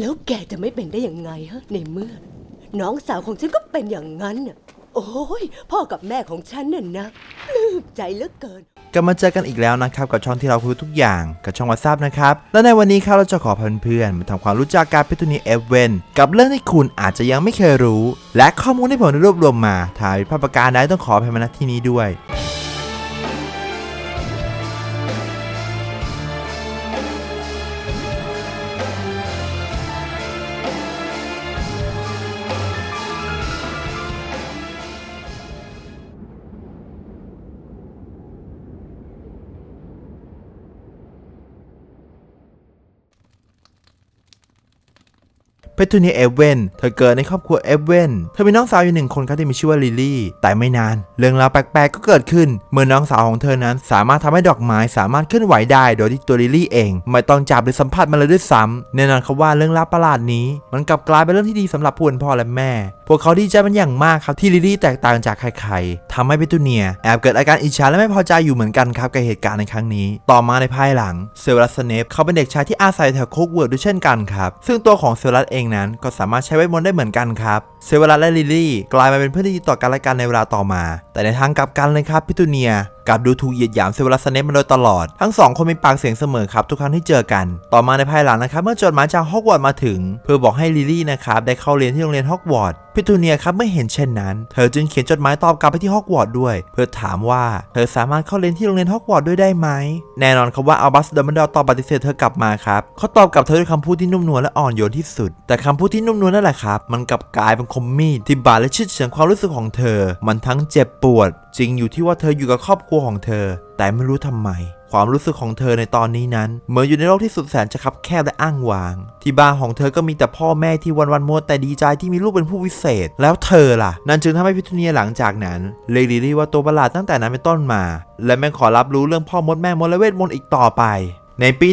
แล้วแกจะไม่เป็นได้ยังไงฮะในเมื่อ น้องสาวของฉันก็เป็นอย่างนั้นน่ะโอ้ยพ่อกับแม่ของฉันน่ะนะปลื้มใจเหลือเกิน กลับมาเจอกันอีกแล้วนะครับ กับช่องที่เราคุยทุกอย่างกับช่องว h ท t ั p นะครับ และในวันนี้ครับเราจะขอพาเพื่อนๆมาทำความรู้จักการเพทูนีเอเวนกับเรื่องที่คุณอาจจะยังไม่เคยรู้ และข้อมูลที่ผมได้รวบรวมมาถ้าผิดพประการใดต้องขออภัยมาณที่นี้ด้วย เพทูเนียเอเวนเธอเกิดในครอบครัวเอเวนเธอมีน้องสาวอยู่หนึ่งคนครับที่มีชื่อว่าลิลลี่ แต่ไม่นาน เรื่องราวแปลกๆก็เกิดขึ้น เมื่อน้องสาวของเธอนั้น สามารถทำให้ดอกไม้สามารถเคลื่อนไหวได้โดยที่ตัวลิลลี่เอง ไม่ต้องจับหรือสัมผัสมันเลยด้วยซ้ำแน่นอนครับว่าเรื่องราวประหลาดนี้ มันกลับกลายเป็นเรื่องที่ดีสำหรับผู้เป็นพ่อและแม่ พวกเขาดีใจเป็นอย่างมากครับที่ลิลี่แตกต่างจากใครๆทำให้เปตูเนียแอบเกิดอาการอิจฉาและไม่พอใจอยู่เหมือนกันครับกับเหตุการณ์ในครั้งนี้ ต่อมาในภายหลังเซลลัสเนปเขาเป็นเด็กชายที่อาศัยแถวโคกเวิร์ดด้วยเช่นกันครับซึ่งตัวของเซลลัสเองนั้นก็สามารถใช้เวทมนต์ได้เหมือนกันครับเซลลัสและลิลลี่กลายมาเป็นเพื่อนที่ดีต่อกันและกันในเวลาต่อมาแต่ในทางกลับกันเลยครับพิทูเนียกลับดูถูกเหยียดหยามเซลลัสเนปมาโดยตลอด ทั้งสองคนมีปากเสียงเสมอครับทุกครั้งที่เจอกัน ต่อมาในภายหลังนะครับเมื่อจดหมายจากฮอกวอตส์มาถึง เพื่อบอกให้ลิลลี่นะครับได้เข้าเรียนที่โรงเรียนฮอกวอตส์พิทูเนียครับไม่เห็นเช่นนั้น เธอจึงเขียนจดหมายตอบกลับไปที่ฮอกวอตส์ด้วย เพื่อถามว่าเธอสามารถเข้าเรียนที่โรงเรียนฮอกวอตส์ด้วยได้ไหมแน่นอนครับว่าอัลบัสเดอร์มันดอตอบปฏิเสธเธอกลับมาครับเขาตอบกลับเธอด้วยคำพูดที่นุ่มนวลและอ่อนโยนที่สุด แต่คำพูดที่นุ่มนวลนั่นแหละครับมันกลับกลายเป็นคมมีดที่บาดและชืดเฉือนความรู้สึกของเธอ มันทั้งเจ็บปวดจริงอยู่ที่ว่าเธออยู่กับครอบครัวของเธอ แต่ไม่รู้ทำไม ความรู้สึกของเธอในตอนนี้นั้น เหมือนอยู่ในโลกที่สุดแสนจะคับแคบและอ้างว้าง ที่บ้านของเธอก็มีแต่พ่อแม่ที่วันวันมัวแต่ดีใจที่มีลูกเป็นผู้วิเศษ แล้วเธอล่ะ นั่นจึงทำให้พิทูเนียหลังจากนั้นเรียกลิลลี่ว่าตัวประหลาดตั้งแต่นั้นเป็นต้นมา และไม่ขอรับรู้เรื่องพ่อมดแม่มดและเวทมนต์อีกต่อไป ในปี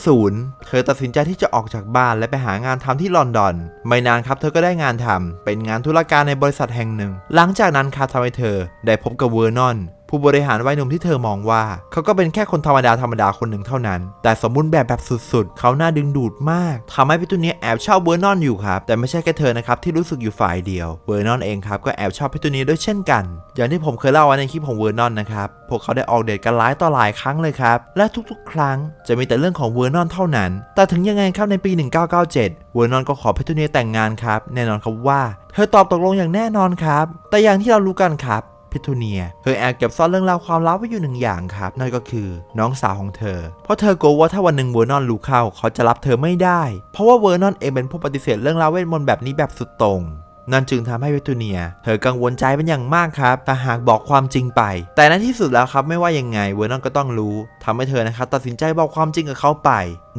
1970 เธอตัดสินใจที่จะออกจากบ้านและไปหางานทำที่ลอนดอน ไม่นานครับเธอก็ได้งานทำเป็นงานธุรการในบริษัทแห่งหนึ่ง หลังจากนั้นครับทำให้เธอได้พบกับเวอร์นอน ผู้บริหารวัยหนุ่มที่เธอมองว่า เขาก็เป็นแค่คนธรรมดาธรรมดาคนหนึ่งเท่านั้น แต่สมบูรณ์แบบแบบสุดๆ เขาน่าดึงดูดมากทำให้พิทูเนียแอบชอบเวอร์นอนอยู่ครับ แต่ไม่ใช่แค่เธอนะครับที่รู้สึกอยู่ฝ่ายเดียวเวอร์นอนเองครับก็แอบชอบพิทูเนียด้วยเช่นกัน อย่างที่ผมเคยเล่าไว้ในคลิปของเวอร์นอนนะครับ พวกเขาได้ออกเดทกันหลายต่อหลายครั้งเลยครับ และทุกๆ ครั้งจะมีแต่เรื่องของเวอร์นอนเท่านั้น แต่ถึงยังไงครับในปี 1997 เวอร์นอนก็ขอพิทูเนียแต่งงานครับ แน่นอนครับว่า เธอตอบตกลงอย่างแน่นอนครับ แต่อย่างที่เรารู้กันครับ พิทูเนีย เธอแอบเก็บซ่อนเรื่องราวความลับไว้อยู่หนึ่งอย่างครับ นั่นก็คือน้องสาวของเธอ เพราะเธอกลัวว่าถ้าวันหนึ่งเวอร์นอนรู้เข้าเขาจะรับเธอไม่ได้ เพราะว่าเวอร์นอนเองเป็นผู้ปฏิเสธเรื่องราวเวทมนต์แบบนี้แบบสุดตรงนั่นจึงทำให้พิทูเนีย เธอกังวลใจเป็นอย่างมากครับแต่หากบอกความจริงไป แต่ในที่สุดแล้วครับไม่ว่ายังไงเวอร์นอนก็ต้องรู้ทำให้เธอนะครับตัดสินใจบอกความจริงกับเขาไป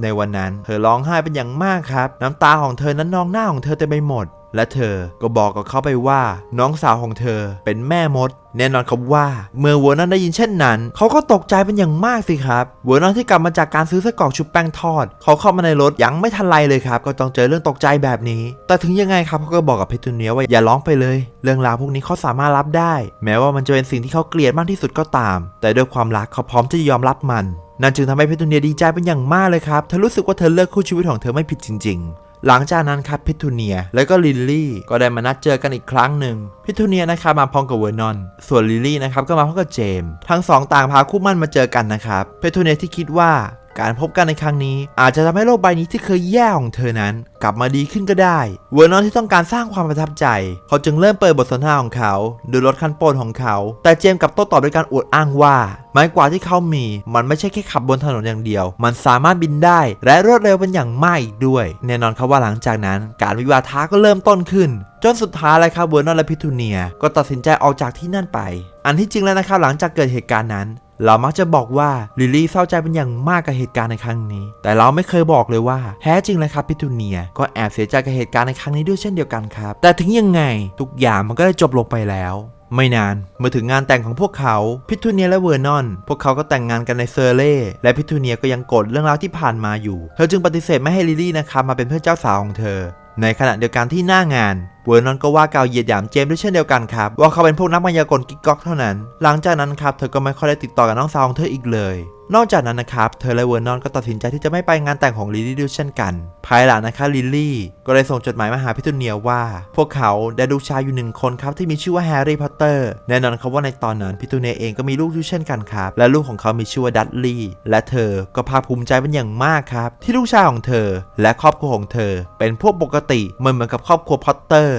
ในวันนั้น เธอร้องไห้เป็นอย่างมากครับ น้ำตาของเธอนั้นนองหน้าของเธอเต็มไปหมด และเธอก็บอกกับเขาไปว่าน้องสาวของเธอเป็นแม่มด แน่นอนครับว่าเมื่อเวอร์นอนได้ยินเช่นนั้น เขาก็ตกใจเป็นอย่างมากสิครับ เวอร์นอนที่กลับมาจากการซื้อไส้กรอกชุบแป้งทอด เขาเข้ามาในรถยังไม่ทันไรเลยครับ ก็ต้องเจอเรื่องตกใจแบบนี้ แต่ถึงยังไงครับเขาก็บอกกับเพทูเนียว่าอย่าร้องไปเลย เรื่องราวพวกนี้เขาสามารถรับได้ แม้ว่ามันจะเป็นสิ่งที่เขาเกลียดมากที่สุดก็ตาม แต่ด้วยความรักเขาพร้อมที่จะยอมรับมันนั่นจึงทำให้เพทูเนียดีใจเป็นอย่างมากเลยครับ เธอรู้สึกว่าเธอเลือกคู่ชีวิตของเธอไม่ผิดจริง หลังจากนั้นครับพิทูเนีย และก็ลิลลี่ก็ได้มานัดเจอกันอีกครั้งหนึ่งพิทูเนียนะครับมาพร้อมกับเวอร์นอน ส่วนลิลลี่นะครับก็มาพร้อมกับเจมส์ทั้งสองต่างพาคู่มั่นมาเจอกันนะครับพิทูเนียที่คิดว่า การพบกันในครั้งนี้ อาจจะทำให้โลกใบนี้ที่เคยแย่ของเธอนั้น กลับมาดีขึ้นก็ได้เวอร์นอนที่ต้องการสร้างความประทับใจ เขาจึงเริ่มเปิดบทสนทนาของเขาโดยรถคันโปรดของเขา แต่เจมส์กลับโต้ตอบด้วยการอวดอ้างว่าไม้กวาดที่เขามี มันไม่ใช่แค่ขับบนถนนอย่างเดียว มันสามารถบินได้ และรวดเร็วเป็นอย่างมากอีกด้วย แน่นอนครับว่าหลังจากนั้น การวิวาทะก็เริ่มต้นขึ้น จนสุดท้ายเลยครับเวอร์นอนและพิทูเนีย ก็ตัดสินใจออกจากที่นั่นไป อันที่จริงแล้วนะครับหลังจากเกิดเหตุการณ์นั้น เรามักจะบอกว่าลิลี่เศร้าใจเป็นอย่างมากกับเหตุการณ์ในครั้งนี้ แต่เราไม่เคยบอกเลยว่าแท้จริงเลยครับพิทูเนียก็แอบเสียใจกับเหตุการณ์ในครั้งนี้ด้วยเช่นเดียวกันครับ แต่ถึงยังไงทุกอย่างมันก็ได้จบลงไปแล้วไม่นานเมื่อถึงงานแต่งของพวกเขาพิทูเนียและเวอร์นอน พวกเขาก็แต่งงานกันในเซอร์เล่และพิทูเนียก็ยังโกรธเรื่องราวที่ผ่านมาอยู่ เธอจึงปฏิเสธไม่ให้ลิลลี่นะครับมาเป็นเพื่อนเจ้าสาวของเธอ ในขณะเดียวกันที่หน้างาน เวอร์นอนก็ว่ากล่าวเหยียดหยามเจมส์ด้วยเช่นเดียวกันครับ ว่าเขาเป็นพวกนักมายากลกิ๊กก๊อกเท่านั้น หลังจากนั้นครับเธอก็ไม่ค่อยได้ติดต่อกับน้องสาวของเธออีกเลยนอกจากนั้นนะครับ เธอและเวอร์นอนก็ตัดสินใจที่จะไม่ไปงานแต่งของลิลลี่ด้วยเช่นกัน ภายหลังนะคะลิลลี่ก็เลยส่งจดหมายมาหาพิทูเนียว่า พวกเขาได้ลูกชายอยู่หนึ่งคนครับที่มีชื่อว่าแฮร์รี่พอตเตอร์แน่นอนครับว่าในตอนนั้นพิทูเนียเองก็มีลูกด้วยเช่นกันครับ และลูกของเขามีชื่อว่าดัตลี่และเธอก็ภาคภูมิใจเป็นอย่างมากครับ ที่ลูกชายของเธอ และครอบครัวของเธอ เป็นพวกปกติเหมือนเหมือนกับครอบครัวพอตเตอร์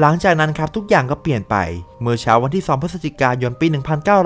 หลังจากนั้นครับทุกอย่างก็เปลี่ยนไป เมื่อเช้าวันที่ 2 พฤศจิกายนปี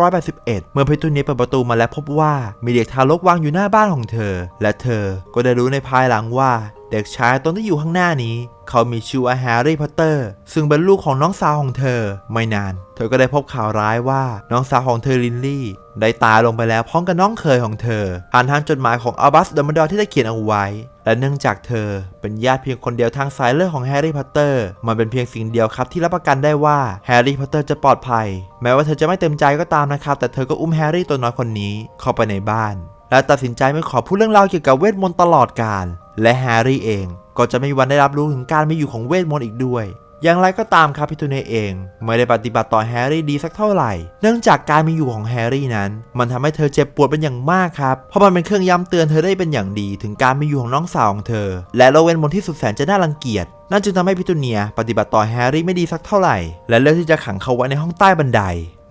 1981 เมื่อเพทูเนียเปิดประตูมาและพบว่ามีเด็กทารกวางอยู่หน้าบ้านของเธอ และเธอก็ได้รู้ในภายหลังว่าเด็กชายตนที่อยู่ข้างหน้านี้ เขามีชื่อว่าแฮร์รี่พอตเตอร์ ซึ่งเป็นลูกของน้องสาวของเธอ ไม่นาน เธอก็ได้พบข่าวร้ายว่าน้องสาวของเธอลินลี่ ได้ตายลงไปแล้วพร้อมกับน้องเคยของเธอ ผ่านทางจดหมายของอัลบัสดัมเบิลดอร์ที่ได้เขียนเอาไว้ และเนื่องจากเธอเป็นญาติเพียงคนเดียวทางสายเลือดของแฮร์รี่พอตเตอร์ มันเป็นเพียงสิ่งเดียวครับที่รับประกันได้ว่าแฮร์รี่พอตเตอร์จะปลอดภัย แม้ว่าเธอจะไม่เต็มใจก็ตามนะครับ แต่เธอก็อุ้มแฮร์รี่ตัวน้อยคนนี้เข้าไปในบ้าน และตัดสินใจไม่ขอพูดเรื่องราวเกี่ยวกับเวทมนต์ตลอดกาล และแฮร์รี่เองก็จะไม่มีวันได้รับรู้ถึงการมีอยู่ของเวทมนต์อีกด้วย อย่างไรก็ตามครับพิทูเนเอง ไม่ได้ปฏิบัติต่อแฮร์รี่ดีสักเท่าไหร่ เนื่องจากการมีอยู่ของแฮร์รี่นั้น มันทำให้เธอเจ็บปวดเป็นอย่างมากครับ เพราะมันเป็นเครื่องย้ำเตือนเธอได้เป็นอย่างดี ถึงการมีอยู่ของน้องสาวของเธอ และโลเวนมนที่สุดแสนจะน่ารังเกียจนั่นจึงทำให้พิทูเนีย ปฏิบัติต่อแฮร์รี่ไม่ดีสักเท่าไหร่ และเลือกที่จะขังเขาไว้ในห้องใต้บันได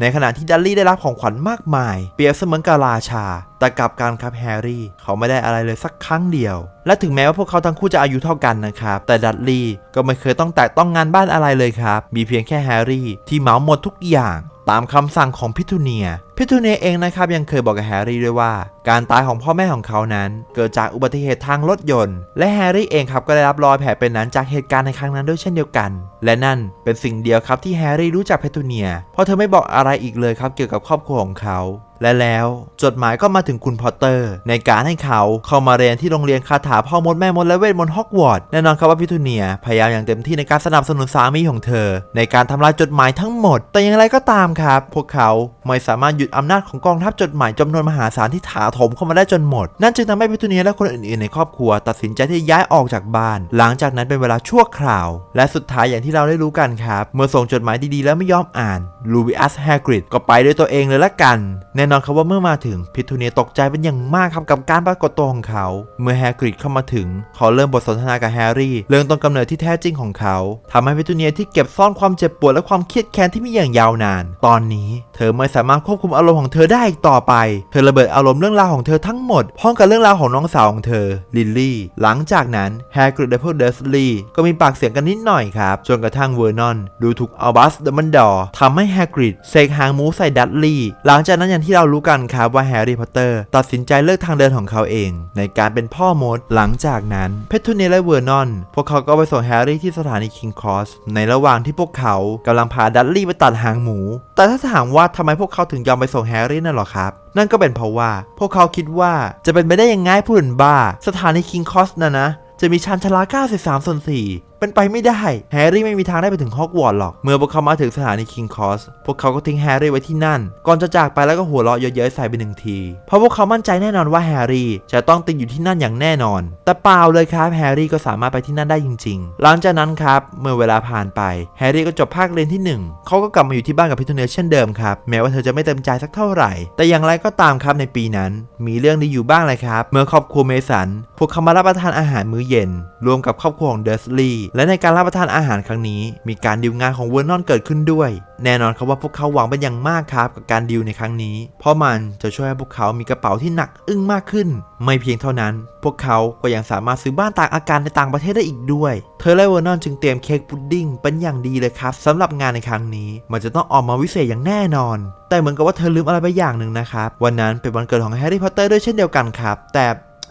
ในขณะที่ดัลลี่ได้รับของขวัญมากมาย เปรียบเสมือนกับราชา แต่กลับการครับแฮร์รี่ เขาไม่ได้อะไรเลยสักครั้งเดียว และถึงแม้ว่าพวกเขาทั้งคู่จะอายุเท่ากันนะครับ แต่ดัตลี่ก็ไม่เคยต้องแตะต้องงานบ้านอะไรเลยครับ มีเพียงแค่แฮร์รี่ที่เหมาหมดทุกอย่าง ตามคำสั่งของพิทูเนีย พิทูเนียเองนะครับยังเคยบอกกับแฮร์รี่ด้วยว่า การตายของพ่อแม่ของเขานั้น เกิดจากอุบัติเหตุทางรถยนต์ และแฮร์รี่เองครับก็ได้รับรอยแผลเป็นนั้นจากเหตุการณ์ในครั้งนั้นด้วยเช่นเดียวกัน และนั่นเป็นสิ่งเดียวครับที่แฮร์รี่รู้จักพิทูเนีย เพราะเธอไม่บอกอะไรอีกเลยครับเกี่ยวกับครอบครัวของเขา และแล้วจดหมายก็มาถึงคุณพอตเตอร์ ในการให้เขาเข้ามาเรียนที่โรงเรียนคาถาพ่อมดแม่มดและเวทมนต์ฮอกวอตส์แน่นอนครับว่าพิทูเนียพยายามอย่างเต็มที่ในการสนับสนุนสามีของเธอ ในการทำลายจดหมายทั้งหมด แต่อย่างไรก็ตามครับ พวกเขาไม่สามารถหยุดอำนาจของกองทัพจดหมายจำนวนมหาศาลที่ถาโถมเข้ามาได้จนหมด นั่นจึงทำให้พิทูเนียและคนอื่นๆในครอบครัว ตัดสินใจที่จะย้ายออกจากบ้าน หลังจากนั้นเป็นเวลาชั่วคราว และสุดท้ายอย่างที่เราได้รู้กันครับ เมื่อส่งจดหมายดีๆ แล้วไม่ยอมอ่าน ลูบิอัสแฮกริดก็ไปด้วยตัวเองเลยละกัน แน่นอนครับว่าเมื่อมาถึงพิทูเนียตกใจเป็นอย่างมากครับกับการปรากฏตัวของเขา เมื่อแฮกริดเข้ามาถึง เขาเริ่มบทสนทนากับแฮร์รี่ เรื่องต้นกำเนิดที่แท้จริงของเขาทำให้พิทูเนียที่เก็บซ่อนความเจ็บปวดและความเครียดแค้นที่มีอย่างยาวนาน ตอนนี้ เธอไม่สามารถควบคุมอารมณ์ของเธอได้อีกต่อไป เธอระเบิดอารมณ์เรื่องราวของเธอทั้งหมดพร้อมกับเรื่องราวของน้องสาวของเธอลิลลี่ หลังจากนั้นแฮกริดและพวกเดอร์สลีย์ก็มีปากเสียงกันนิดหน่อยครับจนกระทั่งเวอร์นอนดูถูกอัลบัสเดมันดอร์ทำให้ฮกริดเสกหางหมูใส่ดัตลี่หลังจากนั้นอย่างที่เรารู้กันครับว่าแฮร์รี่พอตเตอร์ตัดสินใจเลิกทางเดินของเขาเอง ในการเป็นพ่อมดหลังจากนั้นเพทูเนียและเวอร์นอน พวกเขาก็ไปส่งแฮร์รี่ที่สถานีคิงคอสในระหว่างที่พวกเขากำลังพาดัตลี่ไปตัดหางหมู แต่ถ้าถามว่าทำไมพวกเขาถึงยอมไปส่งแฮร์รี่นั่นหรอครับนั่นก็เป็นเพราะว่า พวกเขาคิดว่าจะเป็นไปได้ยังไงผู้อื่นบ้า สถานีคิงคอสนะนะ จะมีชันชาลา 93ส่วน4 เป็นไปไม่ได้ แฮร์รี่ไม่มีทางได้ไปถึงฮอกวอตส์หรอก เมื่อพวกเขามาถึงสถานีคิงคอส พวกเขาก็ทิ้งแฮร์รี่ไว้ที่นั่น ก่อนจะจากไปแล้วก็หัวเราะเยอะๆใส่ไปหนึ่งที เพราะพวกเขามั่นใจแน่นอนว่าแฮร์รี่จะต้องติดอยู่ที่นั่นอย่างแน่นอน แต่เปล่าเลยครับแฮร์รี่ก็สามารถไปที่นั่นได้จริง ๆ หลังจากนั้นครับ เมื่อเวลาผ่านไป แฮร์รี่ก็จบภาคเรียนที่หนึ่งเขาก็กลับมาอยู่ที่บ้านกับพิทูเนียเช่นเดิมครับ แม้ว่าเธอจะไม่เต็มใจสักเท่าไหร่ แต่อย่างไรก็ตามครับในปีนั้น มีเรื่องดีอยู่บ้างเลยครับ เมื่อครอบครัวเมสัน พวกเขามารับประทานอาหารมื้อเย็น รวมกับครอบครัวของเดอร์สลีย์และในการรับประทานอาหารครั้งนี้ มีการดิวงานของเวอร์นอนเกิดขึ้นด้วย แน่นอนครับว่าพวกเขาหวังเป็นอย่างมากครับกับการดิวในครั้งนี้ เพราะมันจะช่วยให้พวกเขามีกระเป๋าที่หนักอึ้งมากขึ้น ไม่เพียงเท่านั้น พวกเขาก็ยังสามารถซื้อบ้านตากอากาศในต่างประเทศได้อีกด้วย เธอและเวอร์นอนจึงเตรียมเค้กพุดดิ้งเป็นอย่างดีเลยครับสำหรับงานในครั้งนี้ มันจะต้องออกมาวิเศษอย่างแน่นอน แต่เหมือนกับว่าเธอลืมอะไรไปอย่างหนึ่งนะครับวันนั้นเป็นวันเกิดของแฮร์รี่พอตเตอร์ด้วยเช่นเดียวกันครับแต่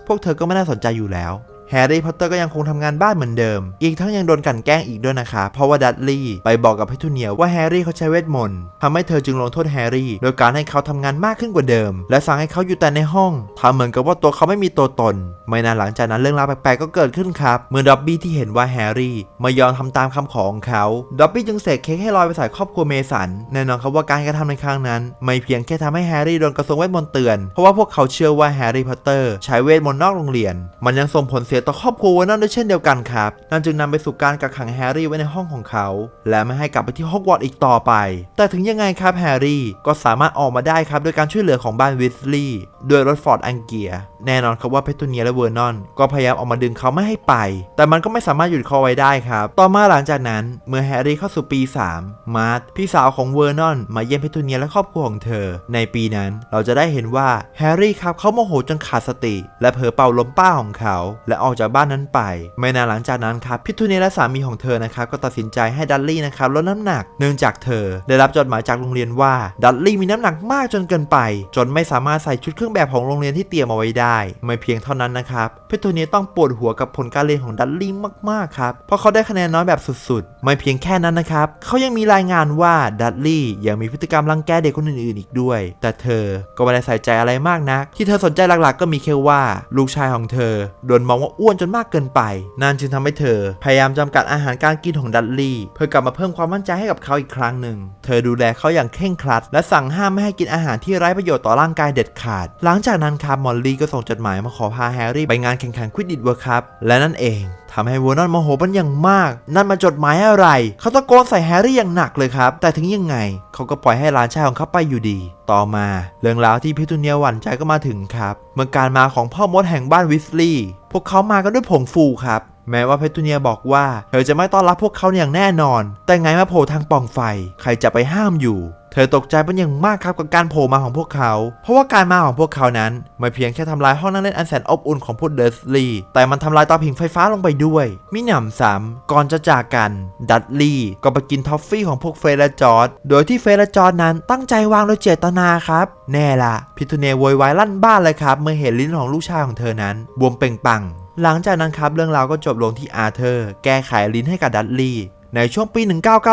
พวกเธอก็ไม่น่าสนใจอยู่แล้ว แฮร์รี่พอตเตอร์ก็ยังคงทำงานบ้านเหมือนเดิม อีกทั้งยังโดนกลั่นแกล้งอีกด้วยนะคะ เพราะว่าดัตลี่ไปบอกกับเพทูเนียว่าแฮร์รี่เขาใช้เวทมนต์ทำให้เธอจึงลงโทษแฮร์รี่ โดยการให้เขาทำงานมากขึ้นกว่าเดิม และสั่งให้เขาอยู่แต่ในห้องทำเหมือนกับว่าตัวเขาไม่มีตัวตน ไม่นานหลังจากนั้นเรื่องราวแปลกๆก็เกิดขึ้นครับ เมื่อด็อบบี้ที่เห็นว่าแฮร์รี่ไม่ยอมทำตามคำขอของเขาด็อบบี้จึงเสกเค้กให้ลอยไปใส่ครอบครัวเมสันแน่นอนครับว่าการกระทำในครั้งนั้น ไม่เพียงแค่ทำให้แฮร์รี่โดนกระทรวงเวทมนต์เตือนเพราะว่าพวกเขาเชื่อว่าแฮร์รี่พอตเตอร์ใช้เวทมนต์นอกโรงเรียน มันยังส่งผลเสียต่อครอบครัวเวนอนด้วยเช่นเดียวกันครับ นั่นจึงนำไปสู่การกักขังแฮร์รี่ไว้ในห้องของเขา และไม่ให้กลับไปที่ฮอกวอตส์อีกต่อไป แต่ถึงยังไงครับแฮร์รี่ก็สามารถออกมาได้ครับโดยการช่วยเหลือของบ้านวิสลีย์ ด้วยรถฟอร์ดอังเกีย แน่นอนครับว่าเพทูเนียและเวอร์นอนก็พยายามออกมาดึงเขาไม่ให้ไป แต่มันก็ไม่สามารถหยุดเขาไว้ได้ครับ ต่อมาหลังจากนั้นเมื่อแฮร์รี่เข้าสู่ปี 3 มาร์ทพี่สาวของเวอร์นอน มาเยี่ยมเพทูเนียและครอบครัวของเธอ ในปีนั้นเราจะได้เห็นว่าแฮร์รี่ครับเขาโมโหจนขาดสติ และเผลอเป่าลมป้าของเขา และออกจากบ้านนั้นไป ไม่นานหลังจากนั้นครับพิทูเนียและสามีของเธอนะครับก็ตัดสินใจให้ดัลลี่นะครับลดน้ำหนัก เนื่องจากเธอ ได้รับจดหมายจากโรงเรียนว่าดัลลี่มีน้ำหนักมากจนเกินไป จนไม่สามารถใส่ชุดเครื่องแบบของโรงเรียนที่เตรียมเอาไว้ได้ ไม่เพียงเท่านั้นนะครับพิทูเนียต้องปวดหัวกับผลการเรียนของดัลลี่มากๆครับเพราะเขาได้คะแนนน้อยแบบสุดๆ ไม่เพียงแค่นั้นนะครับเขายังมีรายงานว่าดัลลี่ยังมีพฤติกรรมรังแกเด็กคนอื่นๆอีกด้วย แต่เธอก็ไม่ได้ใส่ใจอะไรมากนัก ที่เธอสนใจหลักๆ ก็มีแค่ว่า ลูกชายของเธอโดนมองว่าอ้วนจนมากเกินไป นั่นจึงทำให้เธอ พยายามจำกัดอาหารการกินของดัลลี่เพื่อกลับมาเพิ่มความมั่นใจให้กับเขาอีกครั้งหนึ่งเธอดูแลเขาอย่างเคร่งครัด และสั่งห้ามไม่ให้กินอาหารที่ไร้ประโยชน์ต่อร่างกายเด็ดขาดหลังจากนั้นครับมอลลี่ก็ส่งจดหมายมาขอพาแฮร์รี่ไปงานแข่งขันควิดดิชเวิร์คคัพและนั่นเองทำให้วอร์นอนโมโหเป็นอย่างมาก นั่นมาจดหมายอะไร เขาตะโกนใส่แฮร์รี่อย่างหนักเลยครับ แต่ถึงยังไง เขาก็ปล่อยให้หลานชายของเขาไปอยู่ดี ต่อมา เรื่องราวที่พิทูเนียหวั่นใจก็มาถึงครับ เมื่อการมาของพ่อมดแห่งบ้านวิสลีย์พวกเขามากันด้วยผงฟูครับ แม้ว่าเพทูเนียบอกว่า เธอจะไม่ต้อนรับพวกเขาอย่างแน่นอน แต่ไงมาโผล่ทางป่องไฟ ใครจะไปห้ามอยู่ เธอตกใจเป็นอย่างมากครับกับการโผล่มาของพวกเขา เพราะว่าการมาของพวกเขานั้นไม่เพียงแค่ทำลายห้องนั่งเล่นอันแสนอบอุ่นของพวกเดอร์สลีย์แต่มันทำลายเตาผิงไฟฟ้าลงไปด้วย มิหนำซ้ำก่อนจะจากกัน ดัตลีย์ก็ไปกินทอฟฟี่ของพวกเฟรและจอร์ดโดยที่เฟรและจอร์ดนั้นตั้งใจวางโดยเจตนาครับ แน่ละพิทูเนียโวยวายลั่นบ้านเลยครับ เมื่อเห็นลิ้นของลูกชายของเธอนั้น บวมเป่งปังหลังจากนั้นครับเรื่องราวก็จบลงที่อาร์เธอร์ แก้ไขลิ้นให้กับดัตลีย์ ในช่วงปี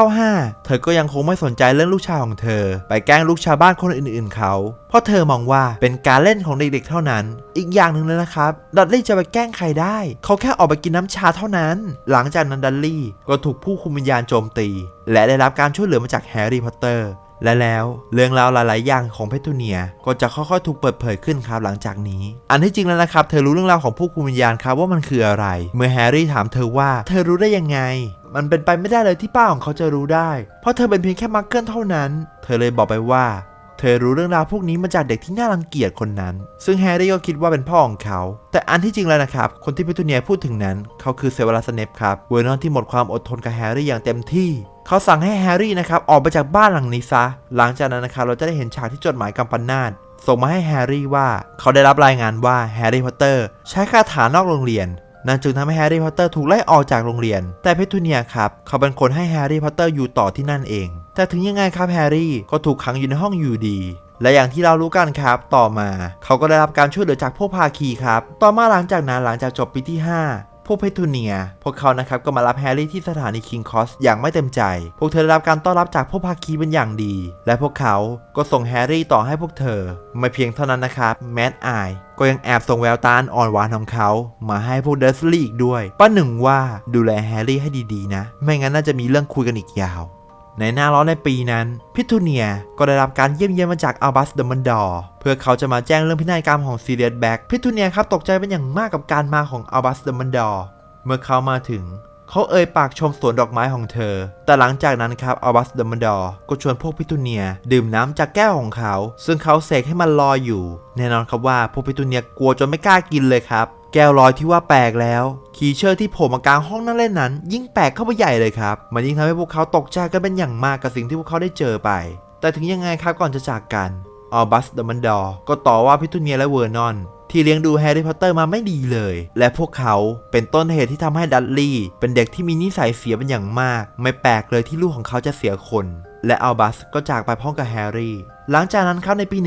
1995 เธอก็ยังคงไม่สนใจเรื่องลูกชายของเธอ ไปแกล้งลูกชาวบ้านคนอื่นๆเขา เพราะเธอมองว่าเป็นการเล่นของเด็กๆ เท่านั้น อีกอย่างหนึ่งเลยนะครับ ดัตลี่จะไปแกล้งใครได้ เขาแค่ออกไปกินน้ำชาเท่านั้น หลังจากนั้นดัตลี่ก็ถูกผู้คุมวิญญาณโจมตี และได้รับการช่วยเหลือมาจากแฮร์รี่พอตเตอร์และแล้วเรื่องราวหลายๆ อย่างของเพทูเนียก็จะค่อยๆ ถูกเปิดเผยขึ้นครับหลังจากนี้ อันที่จริงแล้วนะครับ เธอรู้เรื่องราวของผู้คุมวิญญาณครับว่ามันคืออะไร เมื่อแฮร์รี่ถามเธอว่า เธอรู้ได้ยังไง มันเป็นไปไม่ได้เลยที่ป้าของเขาจะรู้ได้ เพราะเธอเป็นเพียงแค่มักเกิลเท่านั้น เธอเลยบอกไปว่า เธอรู้เรื่องราวพวกนี้มาจากเด็กที่น่ารังเกียจคนนั้น ซึ่งแฮร์รี่ก็คิดว่าเป็นพ่อของเขา แต่อันที่จริงแล้วนะครับ คนที่พิทูเนียพูดถึงนั้น เขาคือเซเวรัสเนปครับ เวอร์นอนที่หมดความอดทนกับแฮร์รี่อย่างเต็มที่เขาสั่งให้แฮร์รี่นะครับออกไปจากบ้านหลังนี้ซะ หลังจากนั้นนะครับเราจะได้เห็นฉากที่จดหมายกำปนาตส่งมาให้แฮร์รี่ว่า เขาได้รับรายงานว่าแฮร์รี่พอตเตอร์ใช้คาถานอกโรงเรียน นั่นจึงทำให้แฮร์รี่พอตเตอร์ถูกไล่ออกจากโรงเรียน แต่เพทูเนียครับเขาเป็นคนให้แฮร์รี่พอตเตอร์อยู่ต่อที่นั่นเอง แต่ถึงยังไงครับแฮร์รี่ก็ถูกขังอยู่ในห้องอยู่ดีและอย่างที่เรารู้กันครับ ต่อมา เขาก็ได้รับการช่วยเหลือจากพวกภาคีครับ ต่อมาหลังจากนั้นหลังจากจบปีที่ 5 พวกเพทูเนีย พวกเขานะครับก็มารับแฮร์รี่ที่สถานีคิงคอสอย่างไม่เต็มใจ พวกเธอได้รับการต้อนรับจากพวกภาคีเป็นอย่างดี และพวกเขาก็ส่งแฮร์รี่ต่อให้พวกเธอ ไม่เพียงเท่านั้นนะครับแมดไอายก็ยังแอบส่งแววตาอันอ่อนหวานของเขามาให้พวกเดอร์สลีย์อีกด้วย ป้าหนึ่งว่าดูแลแฮร์รี่ให้ดีๆนะ ไม่งั้นน่าจะมีเรื่องคุยกันอีกยาว ในหน้าร้อนในปีนั้น พิทูเนียก็ได้รับการเยี่ยมเยียนมาจากอัลบัสเดมันดอร์เพื่อเขาจะมาแจ้งเรื่องพินัยกรรมของซีเรียสแบ็กพิทูเนียครับตกใจเป็นอย่างมากกับการมาของอัลบัสเดมันดอร์เมื่อเขามาถึง เขาเอ่ยปากชมสวนดอกไม้ของเธอ แต่หลังจากนั้นครับอัลบัสเดมันดอร์ก็ชวนพวกพิทูเนีย ดื่มน้ำจากแก้วของเขา ซึ่งเขาเสกให้มันลอยอยู่ แน่นอนครับว่าพวกพิทูเนียกลัวจนไม่กล้ากินเลยครับ แก้วลอยที่ว่าแปลกแล้วคีเชอร์ที่โผล่มากลางห้องนั่งเล่นนั้น ยิ่งแปลกเข้าไปใหญ่เลยครับ มันยิ่งทำให้พวกเขาตกใจกันเป็นอย่างมากกับสิ่งที่พวกเขาได้เจอไป แต่ถึงยังไงครับก่อนจะจากกันอัลบัสเดมันดอร์ก็ต่อว่าพิทูเนียและเวอร์นอน ที่เลี้ยงดูแฮร์รี่พอตเตอร์มาไม่ดีเลย และพวกเขาเป็นต้นเหตุที่ทำให้ดัตลี่เป็นเด็กที่มีนิสัยเสียเป็นอย่างมาก ไม่แปลกเลยที่ลูกของเขาจะเสียคน และอัลบัสก็จากไปพร้อมกับแฮร์รี่ หลังจากนั้นครับในปี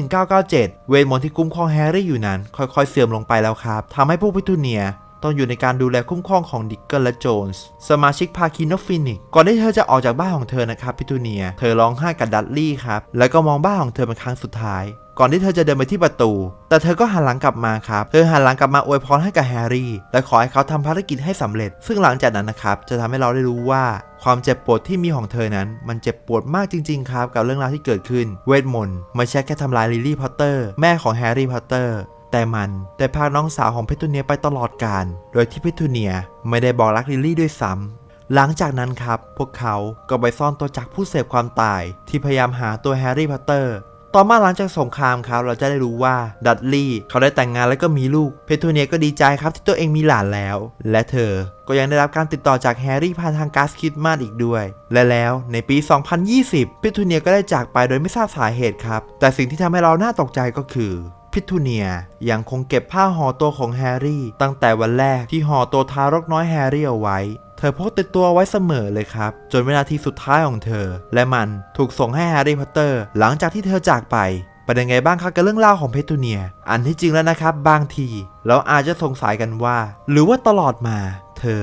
1997 เวทมนต์ที่คุ้มครองแฮร์รี่อยู่นั้น ค่อยๆ เสื่อมลงไปแล้วครับทำให้ผู้พิทูเนียต้องอยู่ในการดูแลคุ้มครองของดิกเกิลและโจนส์สมาชิกพาคินกฟินิกก่อนที่เธอจะออกจากบ้านของเธอนะครับพิทูเนีย เธอร้องไห้กับดัตลี่ครับ แล้วก็มองบ้านของเธอเป็นครั้งสุดท้าย ก่อนที่เธอจะเดินไปที่ประตู แต่เธอก็หันหลังกลับมาครับ เธอหันหลังกลับมาอวยพรให้กับแฮร์รี่ และขอให้เขาทำภารกิจให้สำเร็จ ซึ่งหลังจากนั้นนะครับ จะทำให้เราได้รู้ว่าความเจ็บปวดที่มีของเธอนั้น มันเจ็บปวดมากจริง ๆ ครับ กับเรื่องราวที่เกิดขึ้น เวทมนต์ไม่ใช่แค่ทำลายลิลลี่พอตเตอร์ แม่ของแฮร์รี่พอตเตอร์ แต่มันได้พาน้องสาวของเพทูเนียไปตลอดกาลโดยที่เพทูเนียไม่ได้บอกรักลิลลี่ด้วยซ้ำหลังจากนั้นครับ พวกเขาก็ไปซ่อนตัวจากผู้เสพความตาย ที่พยายามหาตัวแฮร์รี่พอตเตอร์ ต่อมาหลังจากสงครามครับเราจะได้รู้ว่าดัตลี่เขาได้แต่งงานแล้วก็มีลูก เพทูเนียก็ดีใจครับที่ตัวเองมีหลานแล้ว และเธอก็ยังได้รับการติดต่อจากแฮร์รี่ผ่านทางก๊าซคริดมาสอีกด้วย และแล้วในปี 2020 เพทูเนียก็ได้จากไปโดยไม่ทราบสาเหตุครับ แต่สิ่งที่ทำให้เราน่าตกใจก็คือพิทูเนียยังคงเก็บผ้าห่อตัวของแฮร์รี่ ตั้งแต่วันแรกที่ห่อตัวทารกน้อยแฮร์รี่เอาไว้ ธอพกติดตัวไว้เสมอเลยครับ จนวินาทีสุดท้ายของเธอ และมันถูกส่งให้แฮร์รี่พอตเตอร์ หลังจากที่เธอจากไปเป็นยังไงบ้างครับกับเรื่องราวของเพทูเนีย อันที่จริงแล้วนะครับ บางที เราอาจจะสงสัยกันว่า หรือว่าตลอดมา เธอ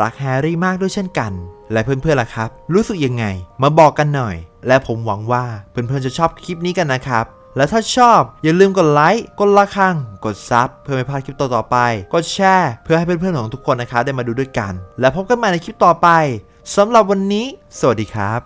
รักแฮร์รี่มากด้วยเช่นกัน และเพื่อนๆล่ะครับ รู้สึกยังไง มาบอกกันหน่อย และผมหวังว่าเพื่อนๆจะชอบคลิปนี้กันนะครับ และถ้าชอบอย่าลืมกดไลค์กดละคัง กดซับเพื่อไม่พลาดคลิปต่อๆไป กดแชร์เพื่อให้เพื่อนๆของทุกคนนะครับได้มาดูด้วยกัน และพบกันใหม่ในคลิปต่อไปสำหรับวันนี้ สวัสดีครับ